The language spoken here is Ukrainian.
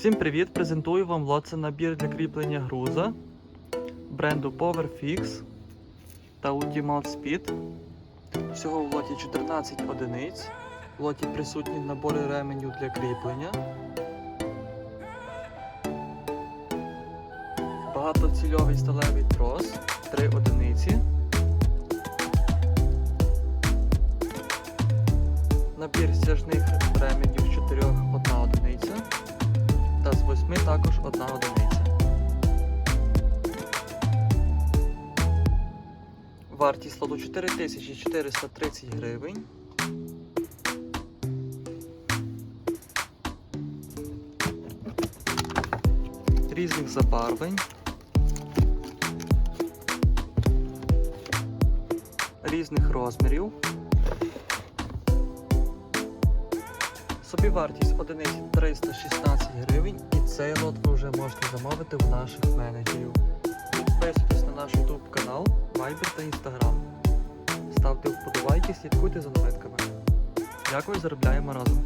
Всім привіт! Презентую вам лот. Набір для кріплення груза бренду PowerFix та Ultimate Speed. Всього в лоті 14 одиниць. В лоті присутні набори ременів для кріплення. Багатоцільовий сталевий трос 3 одиниці. Набір стяжних 8 також одна одиниця. Вартість лоту 4430 гривень. Різних забарвень. Різних розмірів. Собівартість одиниці 316 гривень цей лот ви вже можете замовити в наших менеджерів. Підписуйтесь на наш YouTube канал, Viber та Instagram. Ставте вподобайки, слідкуйте за новинками. Дякую, заробляємо разом.